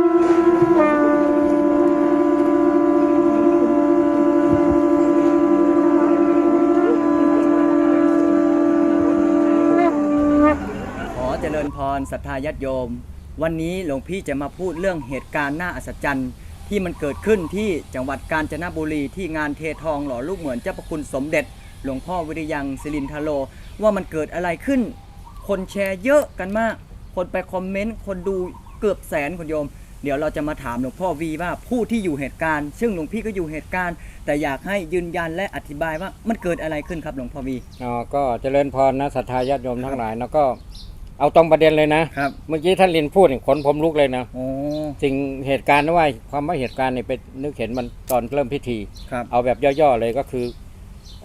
ขอเจริญพรศรัทธาญาติโยม วันนี้หลวงพี่จะมาพูดเรื่องเหตุการณ์น่าอัศจรรย์ ที่มันเกิดขึ้นที่จังหวัดกาญจนบุรีที่งานเททองหล่อลูกเหมือนเจ้าพระคุณสมเด็จ หลวงพ่อวิริยังศิรินทโล ว่ามันเกิดอะไรขึ้น คนแชร์เยอะกันมาก คนไปคอมเมนต์คนดูเกือบแสนคนโยม เดี๋ยวเราจะมาถามหลวงพ่อวีว่าผู้ที่อยู่เหตุการณ์ ซึ่งหลวงพี่ก็อยู่เหตุการณ์ แต่อยากให้ยืนยันและอธิบายว่ามันเกิดอะไรขึ้นครับหลวงพ่อวีอ๋อก็เจริญพรนะศรัทธาญาติโยมทั้งหลายแล้วก็เอาตรงประเด็นเลยนะครับ เมื่อกี้ท่านลินพูดเนี่ยขนผมลุกเลยนะโอ้ สิ่งเหตุการณ์นะว่าความว่าเหตุการณ์เนี่ยไปนึกเห็นมันตอนเริ่มพิธี ครับ เอาแบบย่อๆเลยก็คือ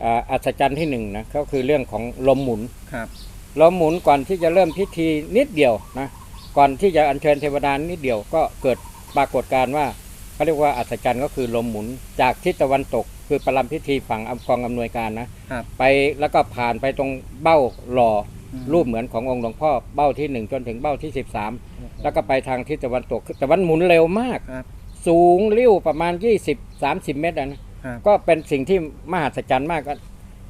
อ่าอัศจรรย์ที่หนึ่งนะก็คือเรื่องของลมหมุน ครับ ลมหมุนก่อนที่จะเริ่มพิธีนิดเดียวนะ ก่อนที่จะอัญเชิญเทวดานิดเดียวก็เกิดปรากฏการณ์ว่าเขาเรียกว่าอัศจรรย์ก็คือลมหมุน จากทิศตะวันตก คือประลำพิธีฝั่งอำกองอำนวยการนะครับ ไปแล้วก็ผ่านไปตรงเบ้าหล่ออืมรูปเหมือนขององค์หลวงพ่อเบ้าที่หนึ่งจนถึงเบ้าที่13แล้วก็ไปทางทิศตะวันตกคือแต่วันหมุนเร็วมาก ครับ สูงเลี้ยวประมาณ 20-30 เมตรอะนะ ครับ ก็เป็นสิ่งที่มหัศจรรย์มากก็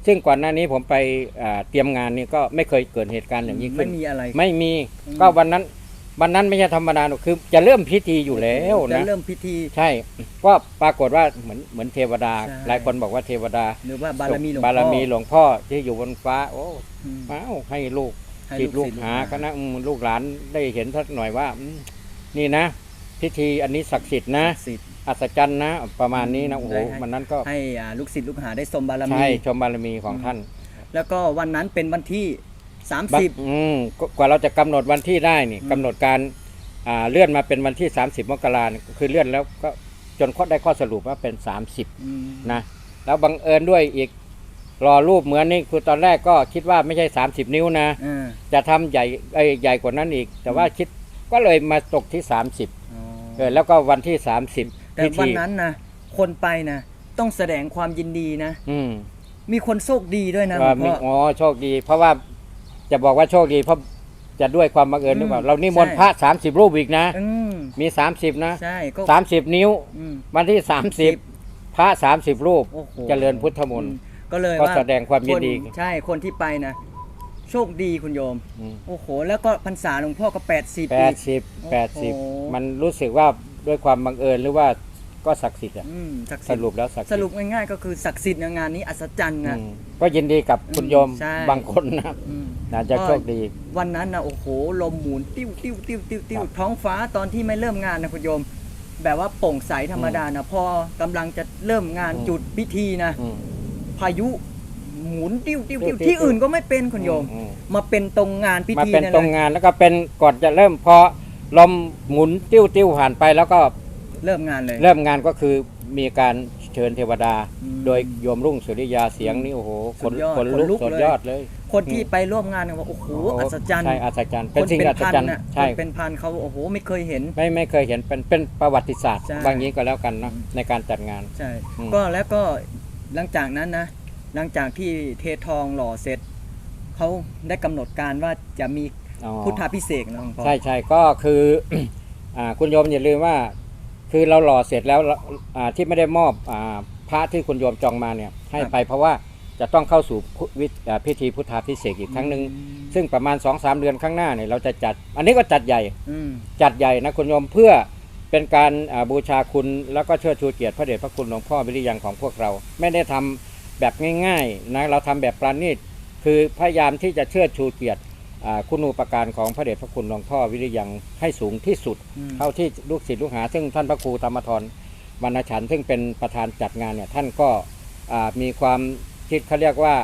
ซึ่งก่อนหน้านี้ผมไปอ่าเตรียมงานนี่ก็ไม่เคยเกิดเหตุการณ์อย่างนี้ขึ้ไม่น มีอะไร ไม่มีอืมก็วันนั้น วันนั้นไม่ใช่ธรรมดาหรอกคือ จะเริ่มพิธีอยู่แล้วจะนะเริ่มพิธี ใช่ก็ปรากฏว่าเหมือนเหมือนเทวดา ใช่ หลายคนบอกว่าเทวดาหรือว่าบารมีหลวงพ่อบารมีหลวงพ่อที่อยู่บนฟ้า โอ้อืม ว้าวให้ลูกให้จิตลูกศิษย์หาคณะอืมลูกหลานได้เห็นสักหน่อยว่าอืมนี่นะ พิธีอันนี้ศักดิ์สิทธิ์นะ ศิษย์ อัศจรรย์นะ ประมาณนี้นะโอ้โหได้ให้มันนั้นก็ให้อ่าลูกศิษย์ลูกหาได้สมบารมี ใช่ชมบารมีของท่าน แล้วก็วันนั้นเป็นวันที่ บัด30อืมก็กว่าเราจะกำหนดวันที่ได้นี่อืมกำหนดการอ่าเลื่อนมาเป็นวันที่ 30 มกราเนี่ยคือเลื่อนแล้วก็จนข้อได้ข้อสรุปว่าเป็น30อืมนะ แล้วบังเอิญด้วยอีกรอรูปเหมือนนี่คือตอนแรกก็คิดว่าไม่ใช่ 30 นิ้วนะอ่าจะทำใหญ่เอ้ยใหญ่กว่านั้นอีก แต่ว่าคิดก็เลยมาตกที่ 30อ๋อเออแล้วก็วันที่ 30แต่พิวันธีนั้นนะคนไปนะต้องแสดงความยินดีนะ อืมมีคนโชคดีด้วยนะหลว่าวงมีพ่ออ๋อโชคดี เพราะว่า จะบอกว่าโชคดีเพราะจะด้วยความบังเอิญหรือเปล่าอืมเรานิมนต์ใช่พระ30รูปอีกนะ อืมมี30นะใช่ก็30นิ้ว อืม วันที่30พระ30รูปโอ้โห เจริญพุทธมนต์อืก็เลยก็ว่าแสดงความยินดีคใช่คนที่ไปนะโชคดีคุณโยมอืมโอ้โห แล้วก็พรรษาหลวงพ่อก็80แปปี ดสิบแปดสิบโอ้โห มันรู้สึกว่าด้วยความบังเอิญหรือว่าก็ศักดิ์สิทธิ์อะอืมศักดิ์สสิทธิ์รุปแล้วศักดิ์สสิทธิ์รุปง่ายๆก็คือศักดิ์สิทธิ์นะงานนี้อัศจรรย์อืนะมก็ยินดีกับคุณโยมใช่ บางคนนะ อืม น่าจะโชคดี วันนั้นนะโอ้โหลมหมุนติ้วติ้วติ้วติ้วติ้วครับท้องฟ้าตอนที่ไม่เริ่มงานนะคุณโยม แบบว่าโปร่งใสธรรมดานะพอกำลังจะเริ่มงานอืมจุดพิธีนะอืมพายุหมุนติ้วติ้วติ้วติ้วติ้วที่อื่นก็ไม่เป็นคุณโยมอืมมาเป็นตรงงานพิมาธีเป็นนั่นตรงแหละงานแล้วก็เป็นก่อนจะเริ่มพอลมหมุนติ้วติ้วผ่านไปแล้วก็เริ่มงานเลย เริ่มงานก็คือมีการเชิญเทวดาอืมโดยโยมรุ่งสุริยาเสียงนี่โอ้โหขสุนดยอดขนลุกขนลุกสุดเลยยอดเลย คนที่ไปร่วมงานเนี่ยว่าโอ้โหอัศจรรย์ใช่อัศจรรย์คเป็นนสิ่งเป็นอัศพันจรรย์น่ะใช่คนเป็นพันเขาโอ้โหไม่เคยเห็น ไม่ไม่เคยเห็นเป็นเป็นประวัติศาสตร์ใช่บางนี้ก็แล้วกันเนาะในการจัดงานใช่อืมก็แล้วก็หลังจากนั้นนะหลังจากที่เททองหล่อเสร็จเขาได้กำหนดการว่าจะมีอ๋อพุทธาพิเศษกนะหลวงพ่อใช่ใช่ก็คืออ่าคุณโยมอย่าลืมว่า คือเราหล่อเสร็จแล้วเราอ่าที่ไม่ได้มอบอาพระที่คุณโยมจองมาเนี่ยให้ไปเพราะว่า จะต้องเข้าสู่พุวิอ่าพิธีพุทธาพิเศษกอีกครั้งหนึ่งซึ่งประมาณ2อสเดือนข้างหน้าเนี่ยเราจะจัด อันนี้ก็จัดใหญ่อืมจัดใหญ่นะคุณโยมเพื่อเป็นการอ่าบูชาคุณแล้วก็เชิดชูเกียรติพระเดชพระคุณหลวงพ่อวิริยังของพวกเรา ไม่ได้ทำแบบง่ายๆนะเราทำแบบปราณีตคือพยายามที่จะเชิดชูเกียรติอ่าคุณูปการของพระเดชพระคุณหลวงพ่อวิริยังให้สูงที่สุดอืมเท่าที่ลูกศิษย์ลูกหา ซึ่งท่านพระครูธรรมทรวรรณฉันท์ซึ่งเป็นประธานจัดงานเนี่ยท่านก็อ่ามีความ คิดเขาเรียกว่า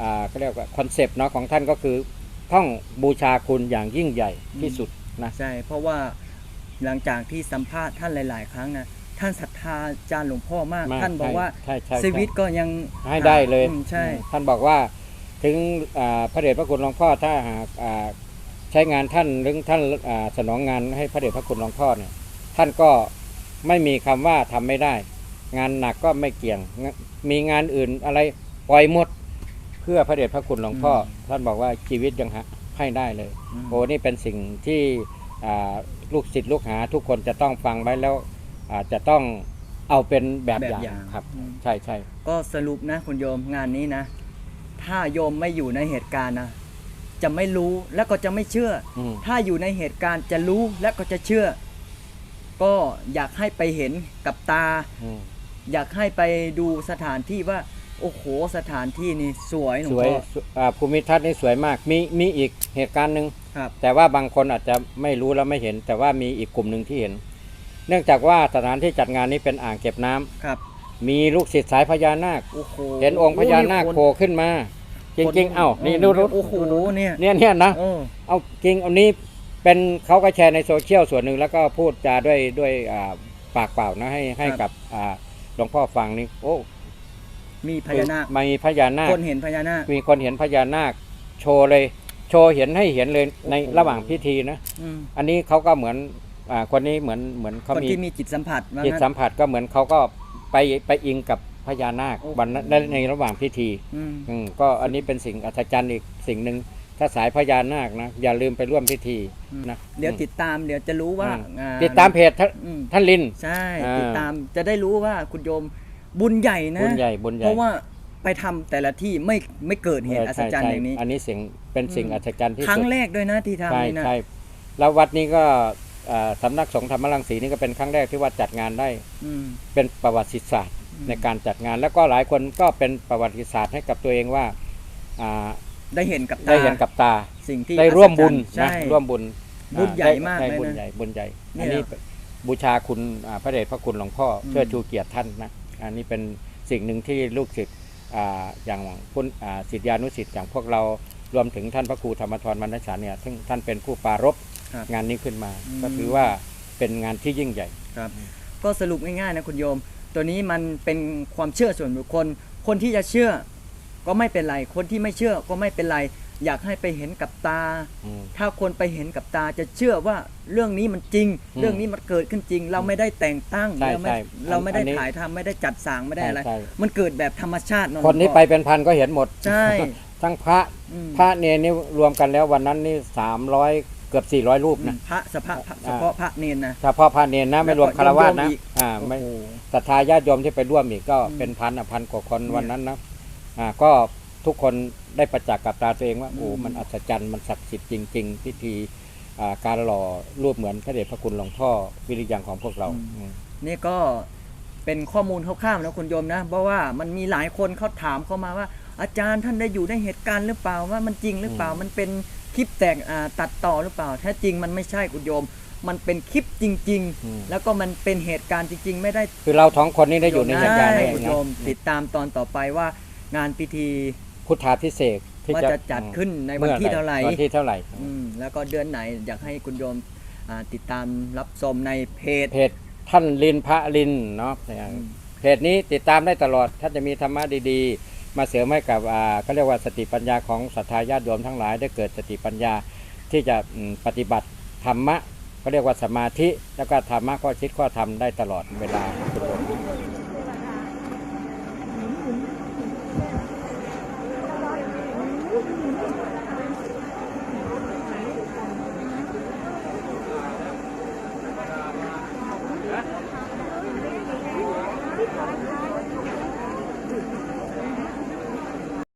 อ่าเขาเรียกว่าคอนเซปต์เนาะของท่านก็คือต้องบูชาคุณอย่างยิ่งใหญ่ที่สุดนะใช่เพราะว่าหลังจากที่สัมภาษณ์ท่านหลาย ๆ ครั้งนะท่านศรัทธาอาจารย์หลวงพ่อมากมากท่านบอกว่าใช่ใช่ใช่ชีวิตก็ยังให้ได้เลยอืมใช่ท่านบอกว่าถึงอ่าพระเดชพระคุณหลวงพ่อถ้าหากอ่าใช้งานท่านหรือท่านอ่าสนองงานให้พระเดชพระคุณหลวงพ่อเนี่ยท่านก็ไม่มีคำว่าทำไม่ได้ งานหนักก็ไม่เกี่ยงงมีงานอื่นอะไร ปล่อยหมดเพื่อพระเดชพระคุณหลวงพ่ออท่านบอกว่าชีวิตยังหาให้ได้เลย อืม โอ้นี่เป็นสิ่งที่อ่าลูกศิษย์ลูกหาทุกคนจะต้องฟังไว้แล้วอาจจะต้องเอาเป็นแบบอย่างแบบอย่างครับ อืม ใช่ใช่ก็สรุปนะคุณโยมงานนี้นะ ถ้าโยมไม่อยู่ในเหตุการณ์นะ จะไม่รู้และก็จะไม่เชื่อ อืม ถ้าอยู่ในเหตุการณ์จะรู้และก็จะเชื่อ ก็อยากให้ไปเห็นกับตา อืม อยากให้ไปดูสถานที่ว่า โอ้โหสถานที่นี่สวยหลวสงวยพ่อสอ่าภูมิทัศน์นี่สวยมาก มีมีอีกเหตุการณ์หนึ่งครับ แต่ว่าบางคนอาจจะไม่รู้และไม่เห็น แต่ว่ามีอีกกลุ่มหนึ่งที่เห็น เนื่องจากว่าสถานที่จัดงานนี้เป็นอ่างเก็บน้ำครับมีลูกศิษย์สายพญานาค โอ้โหเห็นองค์พญานาคโผล่ขึ้นมา จริงๆ เอ้านี่ดูดูโอ้โหเนี่ยเนี่ยเนี่ยนะ เออ เอาจริงอันนี้เป็นเขาก็แชร์ในโซเชียลส่วนหนึ่งแล้วก็พูดจาด้วยด้วยอ่าปากเปล่านะให้ให้กับอ่าหลวงพ่อฟังนี่โอ้ มีพญานาคมีพญานาค คนเห็นพญานาค มีคนเห็นพญานาค โชว์เลย โชว์เห็นให้เห็นเลยในโอ้โหระหว่างพิธีนะอืมอันนี้เขาก็เหมือนอ่าคนนี้เหมือนเหมือนเขาคนมีที่มีจิตสัมผัสว่าจิตงั้นสัมผัสก็เหมือนเขาก็ไปไปอิงกับพญานาคโอ้โหวันนั้นในระหว่างพิธีอืมอืมก็อันนี้เป็นสิ่งอัศจรรย์อีกสิ่งหนึ่งถ้าสายพญานาคนะอย่าลืมไปร่วมพิธีนะเดี๋ยวติดตามเดี๋ยวจะรู้ว่าอืมอ่ติดตามเพจท่านอืมท่านลินใช่อ่าติดตามจะได้รู้ว่าคุณโยม บุญใหญ่นะบุญใหญ่บุญใหญ่เพราะว่าไปทำแต่ละที่ไม่ไม่เกิดเหตุเออัอศใช่จรรย์ใช่อย่างนี้ อันนี้สิ่งเป็นสิ่งอืมอัศจรรย์ที่ครั้สุงดแรกด้วยนะที่ใช่ทำนี่นะใช่แล้ววัดนี้ก็เอ่อสำนักสงฆ์ธรรมรังสีนี่ก็เป็นครั้งแรกที่วัดจัดงานได้อืมเป็นประวัติศาสตร์อืมในการจัดงาน แล้วก็หลายคนก็เป็นประวัติศาสตร์ให้กับตัวเองว่าอ่าได้เห็นกับตาได้เห็นกับตาสิ่งที่ได้ร่วมบุญอัศจรรย์นะใช่ร่วมบุญบุญอ่ใหญ่มากได้เลยนะบุญใหญ่บุญใหญ่เนี่ยอันนี้บูชาคุณอ่าพระเดชพระคุณหลวงพ่ออมเพื่อชูเกียรติท่านนะ อันนี้เป็นสิ่งหนึ่งที่ลูกศิษย์อ่าอย่างคุณอ่าศิษยานุศิษย์อย่างพวกเรารวมถึงท่านพระครูธรรมทรมรรณชาเนี่ยซึ่งท่านเป็นผู้ปรารบครับงานนี้ขึ้นมาอืมก็ถือว่าเป็นงานที่ยิ่งใหญ่ครับ ก็สรุปง่ายๆนะคุณโยม ตัวนี้มันเป็นความเชื่อส่วนบุคคล คนที่จะเชื่อก็ไม่เป็นไร คนที่ไม่เชื่อก็ไม่เป็นไร อยากให้ไปเห็นกับตา อืม ถ้าคนไปเห็นกับตาจะเชื่อว่าเรื่องนี้มันจริง อืมเรื่องนี้มันเกิดขึ้นจริง เราไม่ได้แต่งตั้งใช่เราไม่ใช่เราไม่ได้อันนี้ถ่ายทำไม่ได้จัดสร้างไม่ได้อะไรใช่ มันเกิดแบบธรรมชาติเอะคนที่หลวงไปพ่อเป็นพันก็เห็นหมด ใช่ทั้งพระอืมพระเนรนี่รวมกันแล้ววันนั้นนี่สามร้อยเกือบสี่ร้อยรูปอืนะมพระสภาพระอ่าเฉพาะพระเนนนะเฉพาะพระเนรนะไม่รวมคารวะนะโยมอีก อ่าไม่โอ้โห ศรัทธาญาติโยมที่ไปร่วมอีกก็อืมเป็นพันอะพันกว่าคนเนี่ย วันนั้นนะอ่าก็ทุกคน ได้ประจักษ์กับตาตัวเองว่าอืมโอ้มันอัศจรรย์มันศักดิ์สิทธิ์จริง ๆ พิธีอ่าการหล่อรูปเหมือนพระเดชพระคุณหลวงพ่อวิริยังของพวกเราอืมนี่ก็เป็นข้อมูลคร่าวๆนะคุณโยมนะ เพราะว่ามันมีหลายคนเขาถามเข้ามาว่า อาจารย์ท่านได้อยู่ในเหตุการณ์หรือเปล่าว่ามันจริงหรือเปล่าอืมมันเป็นคลิปแตกอ่าตัดต่อหรือเปล่าแท้จริงมันไม่ใช่คุณโยม มันเป็นคลิปจริงอืมๆแล้วก็มันเป็นเหตุการณ์จริง ๆ ไม่ได้ คือเราท้องคนนี้ได้อยู่ในเหตุการณ์ใช่นี้คุณนะโยมติดตามตอนต่อไปว่างานพิธี พุทธาพิเศษกที่ว่าจะจัดขึ้นในวันมื่อที่เท่าไหร่วันที่เท่าไหร่อืมแล้วก็เดือนไหนอยากให้คุณโยมอ่าติดตามรับชมในเพจ เพจท่านลินพระลินเนาะอืม เพจนี้ติดตามได้ตลอดถ้าจะมีธรรมะดีๆ มาเสริมให้กับอ่าเขาเรียกว่าสติปัญญาของศรัทธาญาติโยมทั้งหลายได้เกิดสติปัญญาที่จะอืมปฏิบัติธรรมะเขาเรียกว่าสมาธิแล้วก็ธรรมะข้อคิดข้อธรรมได้ตลอดเวลาคุณโยม